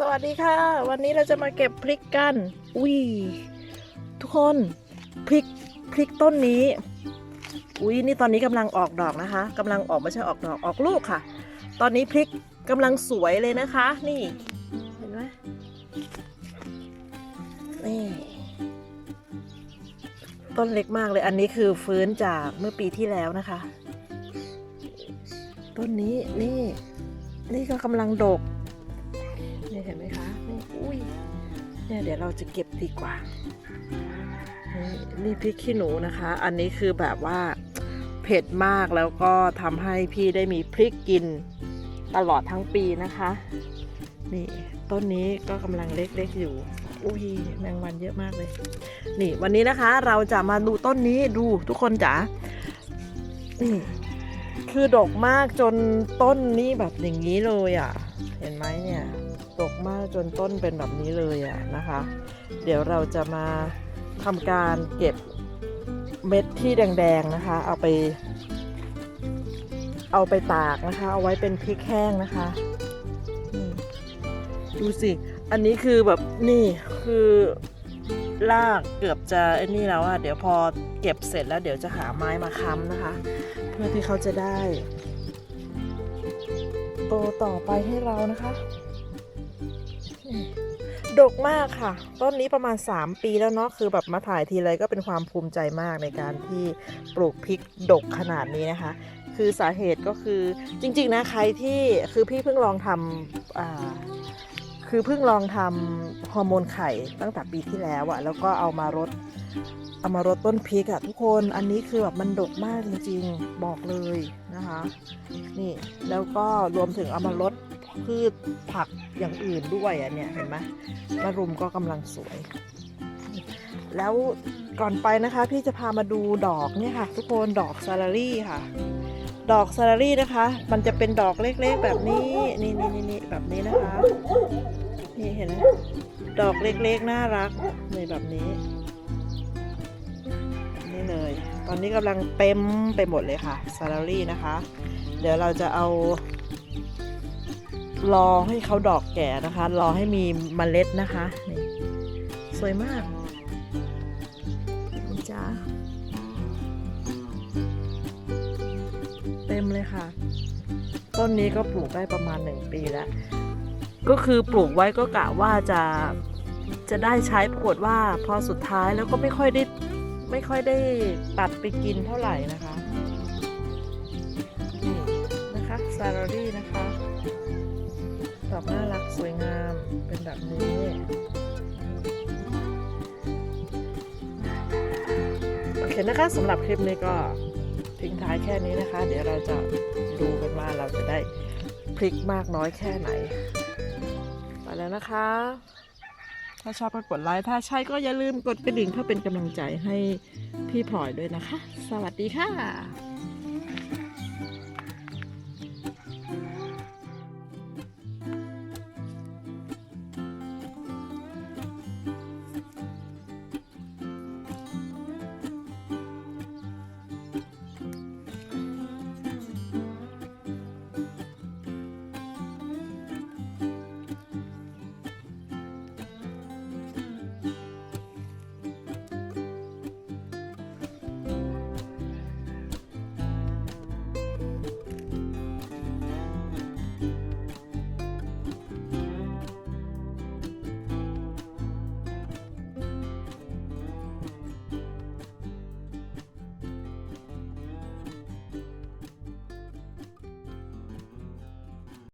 สวัสดีค่ะ วันนี้เราจะมาเก็บพริกกัน อุ้ยทุกคนพริกพริกต้นนี้ อุ้ยนี่ตอนนี้กำลังออกดอกนะคะกำลังออกไม่ใช่ออกดอกออกลูกค่ะ ตอนนี้พริกกำลังสวยเลยนะคะ นี่เห็นไหมนี่ต้นเล็กมากเลยอันนี้คือฟื้นจากเมื่อปีที่แล้วนะคะ ต้นนี้นี่นี่ก็กำลังดก เห็นไหมคะนี่อุ้ยเนี่ยเดี๋ยวเราจะเก็บดีกว่า นี่นี่พริกขี้หนูนะคะ อันนี้คือแบบว่าเผ็ดมากแล้วก็ทำให้พี่ได้มีพริกกินตลอดทั้งปีนะคะ นี่ต้นนี้ก็กำลังเล็กๆอยู่ อุ้ยแมงวันเยอะมากเลย นี่วันนี้นะคะเราจะมาดูต้นนี้ดูทุกคนจ๋านี่คือดกมากจนต้นนี้แบบอย่างนี้เลยอะ เห็นไหมเนี่ยดกมากจนต้นเป็นแบบนี้เลยอะนะคะ เดี๋ยวเราจะมาทำการเก็บเม็ดที่แดง ๆนะคะ เอาไป เอาไปตากนะคะ เอาไว้เป็นพริกแห้งนะคะดูสิ อันนี้คือแบบนี่คือลากเกือบจะไอ้นี่แล้วอะเดี๋ยวพอเก็บเสร็จแล้วเดี๋ยวจะหาไม้มาค้ำนะคะ เพื่อที่เขาจะได้ โตต่อไปให้เรานะคะ ดกมากค่ะ ต้นนี้ประมาณ 3 ปีแล้วเนาะคือแบบมาถ่ายทีไรก็เป็นความภูมิใจมากในการที่ปลูกพริกดกขนาดนี้นะคะ คือสาเหตุก็คือจริง ๆ นะใครที่คือพี่เพิ่งลองทำ คือเพิ่งลองทำฮอร์โมนไข่ตั้งแต่ปีที่แล้วอะแล้วก็เอามารดเอามารดต้นพริกอะทุกคนอันนี้คือแบบมันดกมากจริงๆบอกเลยนะคะ นี่แล้วก็รวมถึงเอามาลดพืชผักอย่างอื่นด้วยอะเนี่ยเห็นไหมมะรุมก็กำลังสวย แล้วก่อนไปนะคะ พี่จะพามาดูดอกเนี่ยค่ะ ทุกคนดอกซาลารี่ค่ะ ดอกซาลารี่นะคะ มันจะเป็นดอกเล็กๆแบบนี้ นี่นี่นี่นี่แบบนี้นะคะ นี่เห็นไหมดอกเล็กๆน่ารักนี่แบบนี้นี่เลย ตอนนี้กำลังเต็มไปหมดเลยค่ะซาลารี่นะคะ เดี๋ยวเราจะเอารอให้เขาดอกแก่นะคะ รอให้มีเมล็ดนะคะนี่สวยมากจ้า มเลยค่ะ ต้นนี้ก็ปลูกได้ประมาณหนึ่งปีแล้ว ก็คือปลูกไว้ก็กะว่าจะจะได้ใช้ปรากฏว่าพอสุดท้ายแล้วก็ไม่ค่อยได้ไม่ค่อยได้ตัดไปกินเท่าไหร่นะคะนี่นะคะซาลารี่นะคะดอกน่ารักสวยงามเป็นแบบนี้โอเคนะคะสำหรับคลิปนี้ก็ ทิ้งท้ายแค่นี้นะคะ เดี๋ยวเราจะดูกันว่าเราจะได้พริกมากน้อยแค่ไหน ไปแล้วนะคะ ถ้าชอบก็กดไลค์ ถ้าใช่ก็อย่าลืมกดกระดิ่งเพื่อเป็นกำลังใจให้พี่พลอยด้วยนะคะ สวัสดีค่ะ